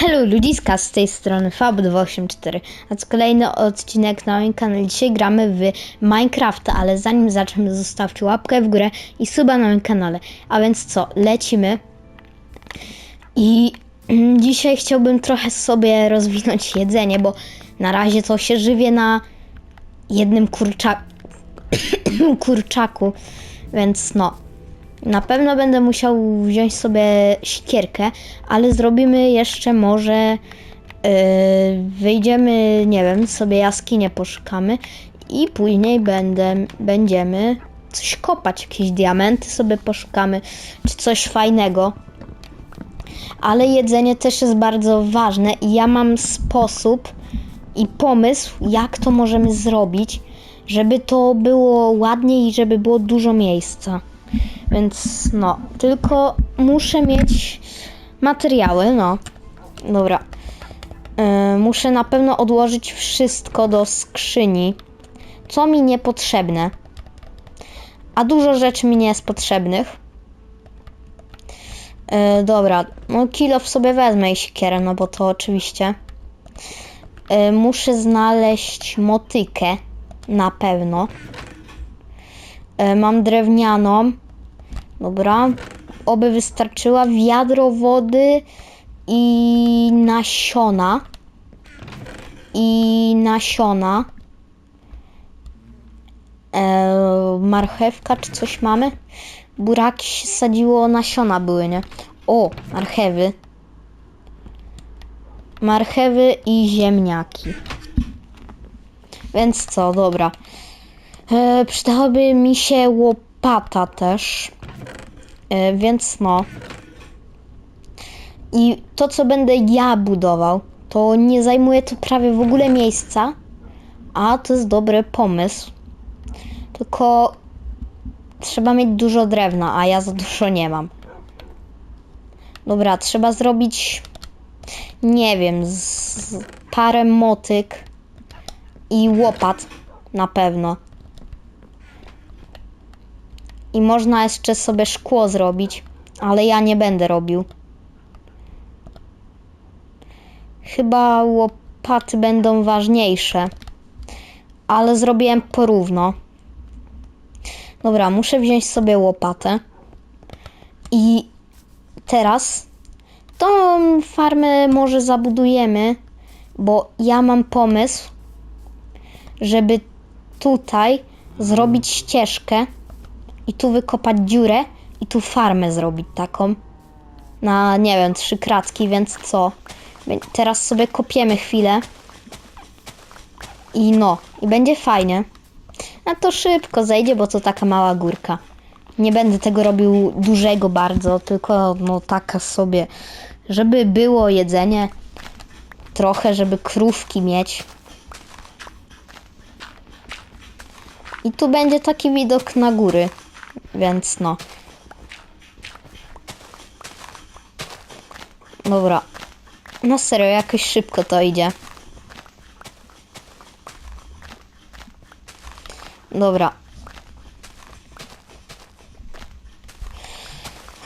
Hello ludziska, z tej strony Fab284, a to kolejny odcinek na moim kanale. Dzisiaj gramy w Minecrafta, ale zanim zaczniemy zostawcie łapkę w górę i suba na moim kanale. A więc co, lecimy. I dzisiaj chciałbym trochę sobie rozwinąć jedzenie, bo na razie to się żywię na jednym kurcza... kurczaku, więc no. Na pewno będę musiał wziąć sobie sikierkę, ale zrobimy jeszcze może. Yy, wyjdziemy, nie wiem, sobie jaskinię poszukamy i później będę, będziemy coś kopać, jakieś diamenty sobie poszukamy, czy coś fajnego. Ale jedzenie też jest bardzo ważne i ja mam sposób i pomysł, jak to możemy zrobić, żeby to było ładnie i żeby było dużo miejsca. Więc no, tylko muszę mieć materiały, no. Dobra. Yy, muszę na pewno odłożyć wszystko do skrzyni, co mi niepotrzebne. A dużo rzeczy mi nie jest potrzebnych. Yy, dobra, no w sobie wezmę i siekierę, no bo to oczywiście. Yy, muszę znaleźć motykę, na pewno. Yy, mam drewnianą. Dobra, oby wystarczyła wiadro wody i nasiona. I nasiona. E, marchewka czy coś mamy? Buraki się sadziło, nasiona były, nie? O, marchewy. Marchewy i ziemniaki. Więc co, dobra. E, przydałaby mi się łopata też. E, więc no. I to, co będę ja budował, to nie zajmuje to prawie w ogóle miejsca, a to jest dobry pomysł. Tylko trzeba mieć dużo drewna, a ja za dużo nie mam. Dobra, trzeba zrobić, nie wiem, z parę motyk i łopat na pewno. I można jeszcze sobie szkło zrobić, ale ja nie będę robił. Chyba łopaty będą ważniejsze, ale zrobiłem porówno. Dobra, muszę wziąć sobie łopatę. I teraz tą farmę może zabudujemy, bo ja mam pomysł, żeby tutaj zrobić ścieżkę i tu wykopać dziurę i tu farmę zrobić taką. Na nie wiem, trzy kratki, więc co? Teraz sobie kopiemy chwilę. I no, i będzie fajnie. A to szybko zejdzie, bo to taka mała górka. Nie będę tego robił dużego bardzo, tylko no taka sobie, żeby było jedzenie. Trochę, żeby krówki mieć. I tu będzie taki widok na góry. Więc no. Dobra. No serio, jakoś szybko to idzie. Dobra.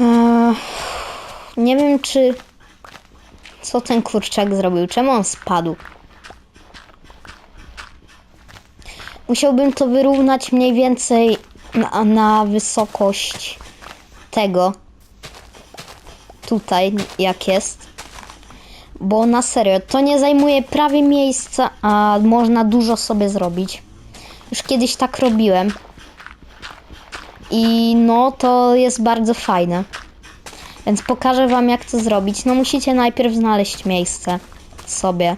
Eee, nie wiem, czy... Co ten kurczak zrobił? Czemu on spadł? Musiałbym to wyrównać mniej więcej na, na wysokość tego. Tutaj, jak jest. Bo na serio, to nie zajmuje prawie miejsca, a można dużo sobie zrobić. Już kiedyś tak robiłem. I no, to jest bardzo fajne. Więc pokażę wam, jak to zrobić. No, musicie najpierw znaleźć miejsce sobie.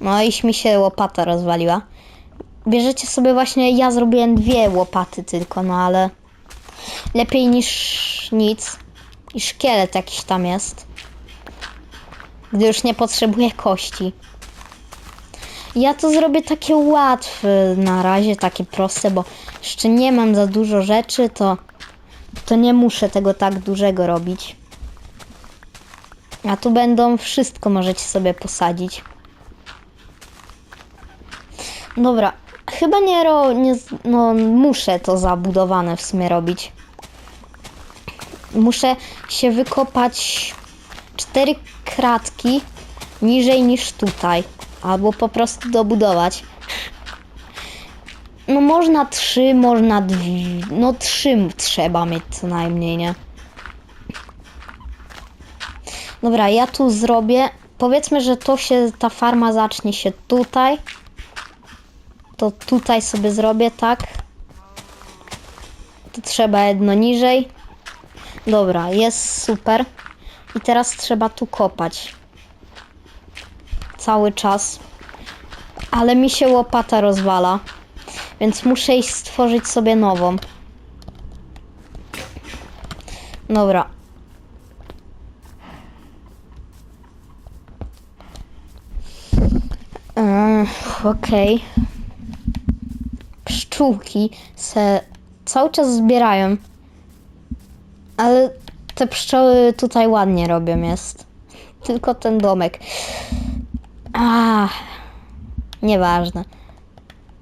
No, iś mi się łopata rozwaliła. Bierzecie sobie właśnie, ja zrobiłem dwie łopaty tylko, no ale lepiej niż nic. I szkielet jakiś tam jest. Gdy już nie potrzebuję kości. Ja to zrobię takie łatwe na razie, takie proste, bo jeszcze nie mam za dużo rzeczy, to, to nie muszę tego tak dużego robić. A tu będą wszystko możecie sobie posadzić. Dobra, chyba nie, ro, nie no muszę to zabudowane w sumie robić. muszę się wykopać cztery kratki niżej niż tutaj. Albo po prostu dobudować. No można trzy, można dwie. No trzy trzeba mieć co najmniej, nie? Dobra, ja tu zrobię. Powiedzmy, że to się, ta farma zacznie się tutaj. To tutaj sobie zrobię, tak? To trzeba jedno niżej. Dobra, jest super. I teraz trzeba tu kopać. Cały czas. Ale mi się łopata rozwala. Więc muszę iść stworzyć sobie nową. Dobra. Okej. Pszczółki se cały czas zbierają. Ale te pszczoły tutaj ładnie robią jest. Tylko ten domek. A, nieważne.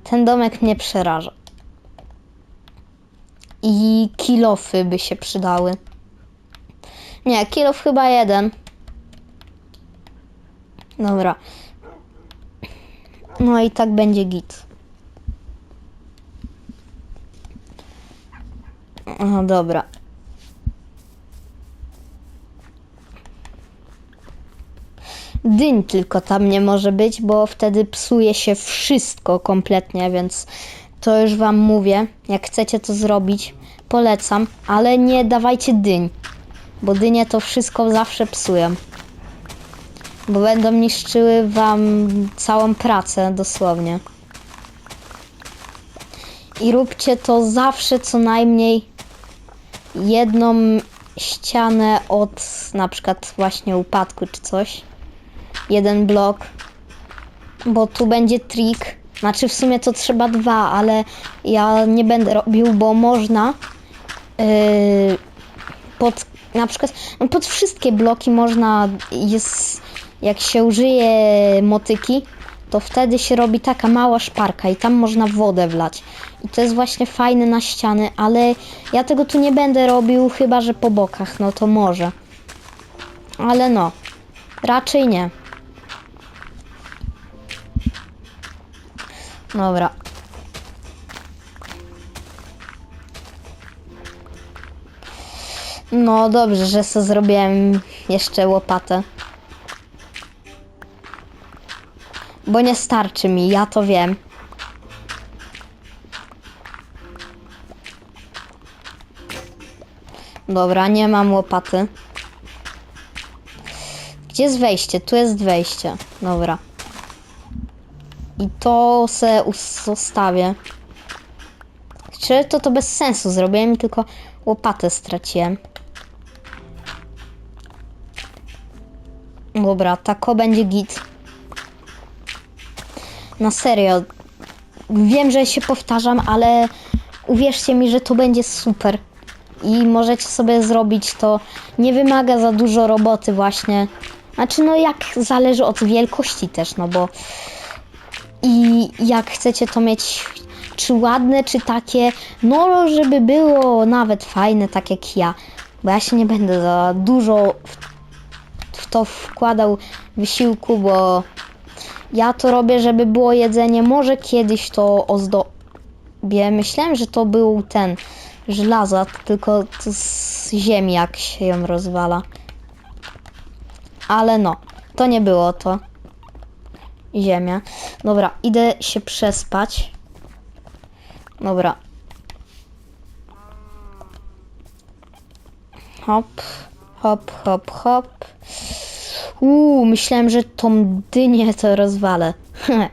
Ten domek mnie przeraża. I kilofy by się przydały. Nie, kilof chyba jeden. Dobra. No i tak będzie git. O, dobra. Dyń tylko tam nie może być, bo wtedy psuje się wszystko kompletnie, więc to już wam mówię. Jak chcecie to zrobić, polecam, ale nie dawajcie dyń, bo dynie to wszystko zawsze psują. Bo będą niszczyły wam całą pracę dosłownie. I róbcie to zawsze co najmniej jedną ścianę od na przykład właśnie upadku czy coś. Jeden blok. Bo tu będzie trik. Znaczy w sumie to trzeba dwa, ale ja nie będę robił, bo można yy, pod na przykład no pod wszystkie bloki można jest jak się użyje motyki, to wtedy się robi taka mała szparka i tam można wodę wlać. I to jest właśnie fajne na ściany, ale ja tego tu nie będę robił, chyba że po bokach, no to może. Ale no, raczej nie. Dobra. No dobrze, że sobie zrobiłem jeszcze łopatę. Bo nie starczy mi, ja to wiem. Dobra, nie mam łopaty. Gdzie jest wejście? Tu jest wejście. Dobra. I to se zostawię. Czy to to bez sensu zrobiłem tylko łopatę straciłem. Dobra, tako będzie git. Na serio. Wiem, że się powtarzam, ale uwierzcie mi, że to będzie super. I możecie sobie zrobić to. Nie wymaga za dużo roboty właśnie. Znaczy, no jak zależy od wielkości też, no bo i jak chcecie to mieć, czy ładne, czy takie, no żeby było nawet fajne, tak jak ja. Bo ja się nie będę za dużo w, w to wkładał wysiłku, bo ja to robię, żeby było jedzenie. Może kiedyś to ozdobię. Myślałem, że to był ten żelaza, tylko z ziemi, jak się ją rozwala. Ale no, to nie było to. Ziemia. Dobra, idę się przespać. Dobra. Hop, hop, hop, hop. Uuu, myślałem, że tą dynię to rozwalę.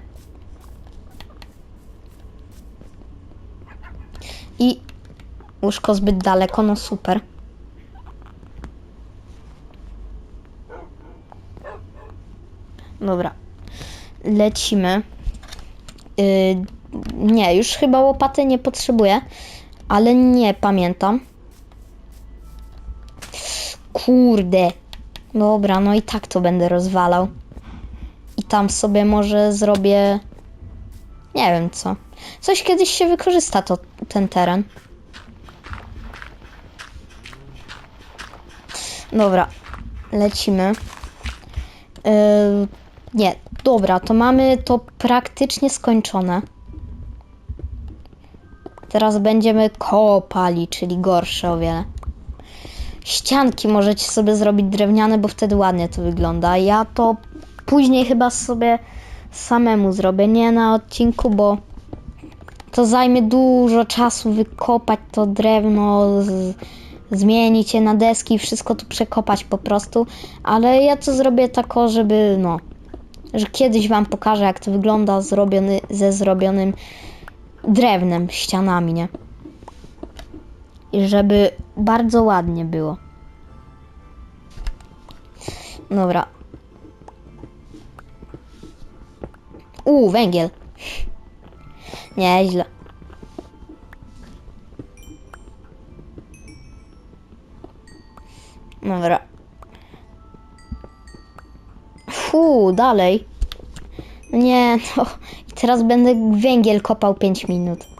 I łóżko zbyt daleko, no super. Dobra. Lecimy. Yy, nie, już chyba łopaty nie potrzebuję, ale nie pamiętam. Kurde. Dobra, no i tak to będę rozwalał. I tam sobie może zrobię. Nie wiem co. Coś kiedyś się wykorzysta to, ten teren. Dobra, lecimy. Yy, nie, dobra, to mamy to praktycznie skończone. Teraz będziemy kopali, czyli gorsze o wiele. Ścianki możecie sobie zrobić drewniane, bo wtedy ładnie to wygląda. Ja to później chyba sobie samemu zrobię, nie na odcinku, bo to zajmie dużo czasu wykopać to drewno, zmienić je na deski, wszystko tu przekopać po prostu, ale ja to zrobię tako, żeby no, że kiedyś wam pokażę jak to wygląda zrobiony, ze zrobionym drewnem, ścianami, nie? I żeby bardzo ładnie było. Dobra. U, węgiel. Nieźle. Dobra. Fu, dalej. Nie, no. I teraz będę węgiel kopał 5 minut.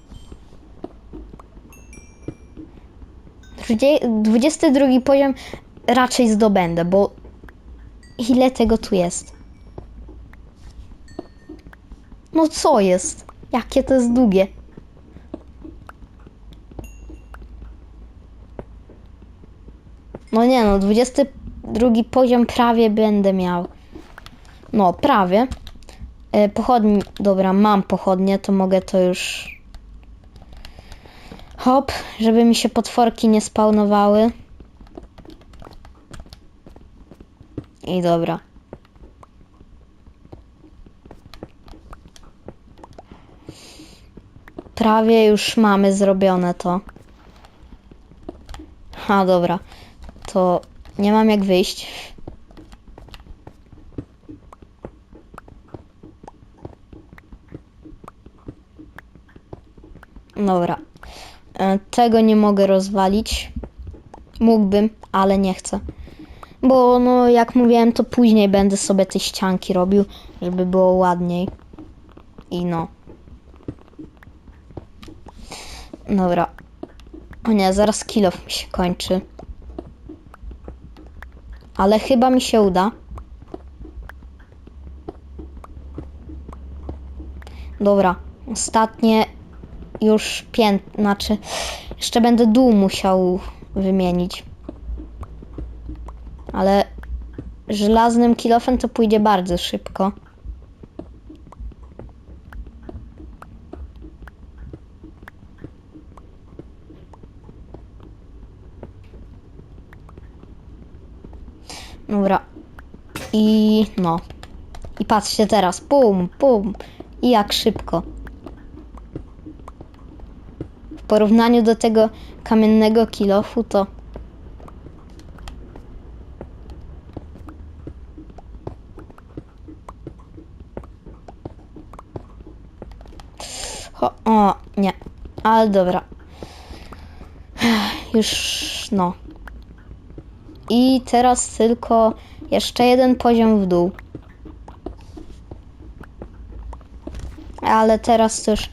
22 poziom raczej zdobędę, bo ile tego tu jest? No co jest? Jakie to jest długie? No nie no, 22 poziom prawie będę miał. No, prawie. E, pochodni, dobra, mam pochodnie, to mogę to już... Hop, żeby mi się potworki nie spawnowały. I dobra. Prawie już mamy zrobione to. A dobra. To nie mam jak wyjść. Dobra. E, Tego nie mogę rozwalić. Mógłbym, ale nie chcę. Bo no jak mówiłem, to później będę sobie te ścianki robił, żeby było ładniej. I no. Dobra. O nie, zaraz kilof mi się kończy. Ale chyba mi się uda. Dobra, ostatnie już pięt, znaczy jeszcze będę dół musiał wymienić. Ale żelaznym kilofem to pójdzie bardzo szybko. Dobra. I no. I patrzcie teraz. Pum, pum. I jak szybko. Porównaniu do tego kamiennego kilofu to. Ho, o, nie. Ale dobra. Już no. I teraz tylko jeszcze jeden poziom w dół. Ale teraz to już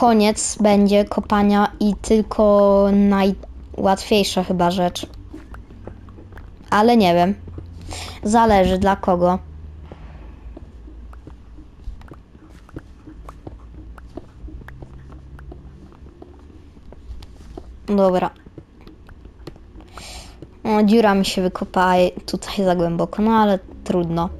koniec będzie kopania i tylko najłatwiejsza chyba rzecz. Ale nie wiem. Zależy dla kogo. Dobra. O, dziura mi się wykopała tutaj za głęboko, no ale trudno.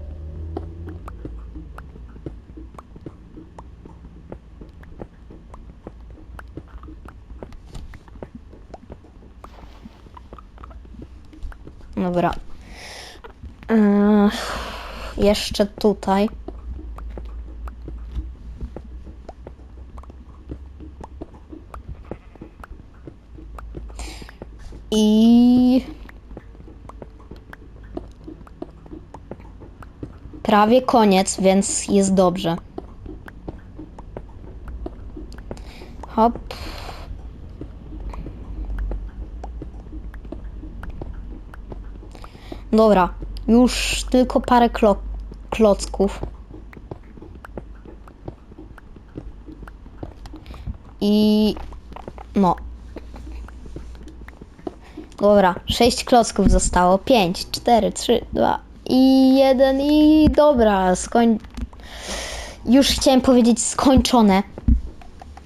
Dobra. Eee, jeszcze tutaj. I prawie koniec, więc jest dobrze. Hop. Dobra, już tylko parę klo klocków. I no. Dobra, 6 klocków zostało. 5, 4, 3, 2 i 1 i dobra, skoń... Już chciałem powiedzieć skończone.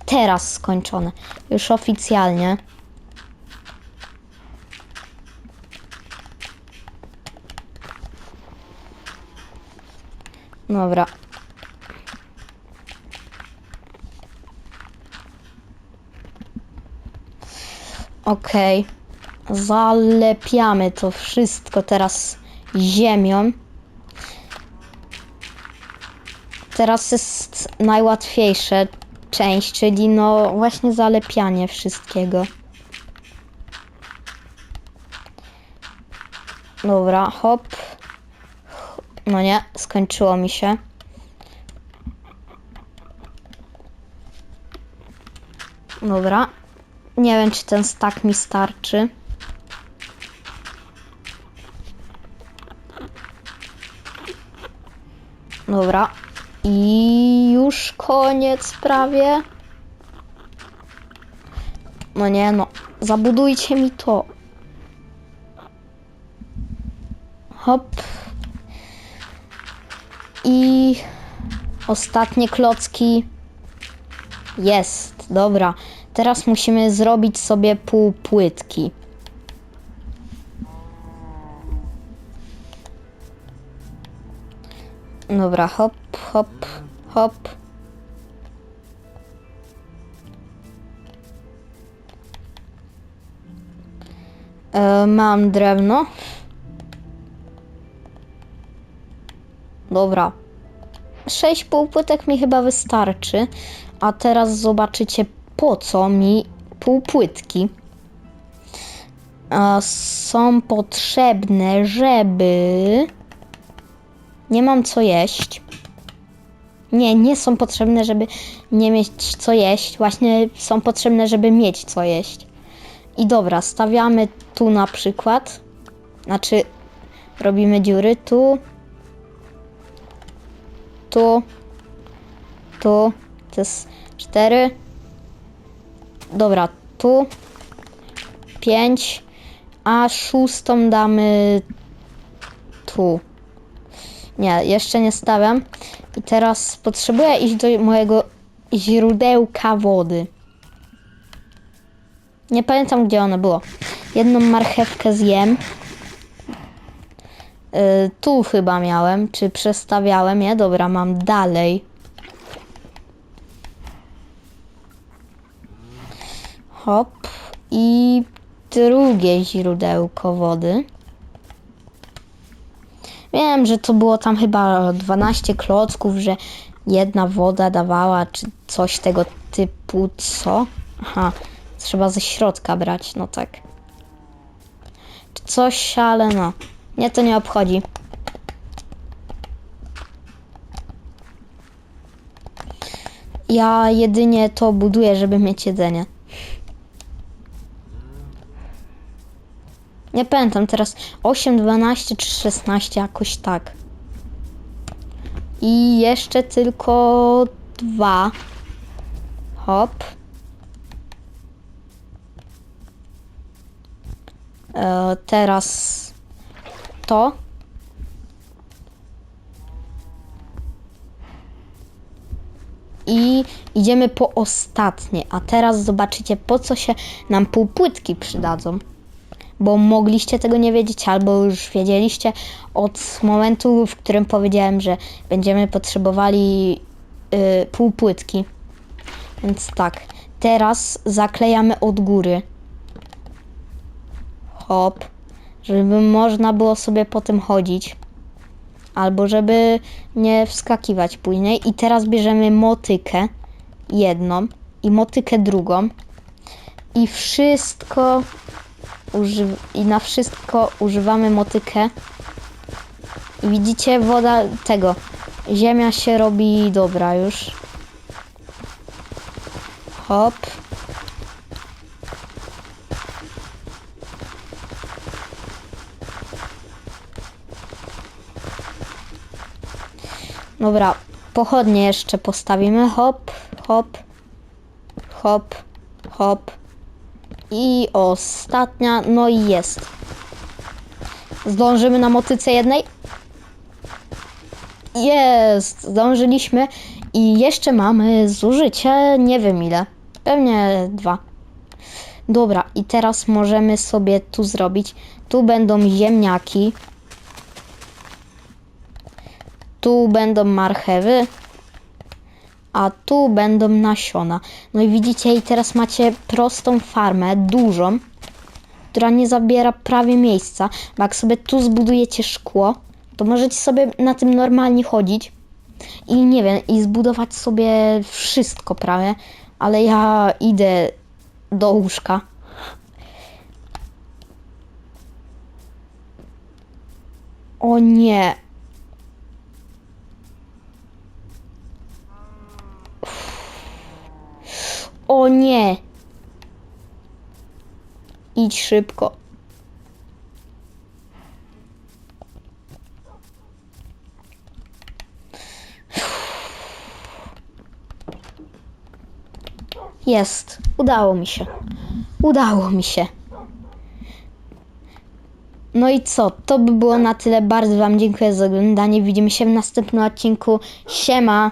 Teraz skończone. Już oficjalnie. Dobra. Okej. Zalepiamy to wszystko teraz ziemią. Teraz jest najłatwiejsza część, czyli no właśnie zalepianie wszystkiego. Dobra, hop. No nie, skończyło mi się. Dobra. Nie wiem, czy ten stack mi starczy. Dobra. I już koniec prawie. No nie no, zabudujcie mi to. Hop. I ostatnie klocki. Jest, dobra. Teraz musimy zrobić sobie pół płytki. Dobra, hop, hop, hop. E, mam drewno. Dobra. Sześć półpłytek mi chyba wystarczy. A teraz zobaczycie po co mi półpłytki. Są potrzebne, żeby... Nie mam co jeść. Nie, nie są potrzebne, żeby nie mieć co jeść. Właśnie są potrzebne, żeby mieć co jeść. I dobra, stawiamy tu na przykład. Znaczy, robimy dziury tu. Tu. Tu. To jest cztery. Dobra, tu. Pięć. A szóstą damy tu. Nie, jeszcze nie stawiam. I teraz potrzebuję iść do mojego źródełka wody. Nie pamiętam, gdzie ono było. Jedną marchewkę zjem. Yy, tu chyba miałem, czy przestawiałem je. Dobra, mam dalej. Hop. I drugie źródełko wody. Wiem, że to było tam chyba 12 klocków, że jedna woda dawała, czy coś tego typu, co? Aha, trzeba ze środka brać, no tak. Czy coś, ale no. Mnie to nie obchodzi. Ja jedynie to buduję, żeby mieć jedzenie. Nie pamiętam teraz 8, 12 czy 16, jakoś tak. I jeszcze tylko dwa. Hop. E, teraz to. I idziemy po ostatnie. A teraz zobaczycie, po co się nam półpłytki przydadzą bo mogliście tego nie wiedzieć, albo już wiedzieliście od momentu, w którym powiedziałem, że będziemy potrzebowali y, półpłytki. Więc tak, teraz zaklejamy od góry. Hop, żeby można było sobie po tym chodzić. Albo żeby nie wskakiwać później. I teraz bierzemy motykę jedną i motykę drugą. I wszystko i na wszystko używamy motykę. I widzicie, woda tego. Ziemia się robi dobra już. Hop. Dobra, pochodnie jeszcze postawimy. Hop, hop, hop, hop. I ostatnia, no i jest. Zdążymy na motyce jednej? Jest, zdążyliśmy i jeszcze mamy zużycie, nie wiem ile, pewnie dwa. Dobra, i teraz możemy sobie tu zrobić, tu będą ziemniaki, tu będą marchewy, a tu będą nasiona. No i widzicie, i teraz macie prostą farmę, dużą, która nie zabiera prawie miejsca, bo jak sobie tu zbudujecie szkło, to możecie sobie na tym normalnie chodzić i nie wiem, i zbudować sobie wszystko prawie, ale ja idę do łóżka. O nie. O nie. Idź szybko. Jest. Udało mi się. Udało mi się. No i co? To by było na tyle. Bardzo Wam dziękuję za oglądanie. Widzimy się w następnym odcinku. Siema.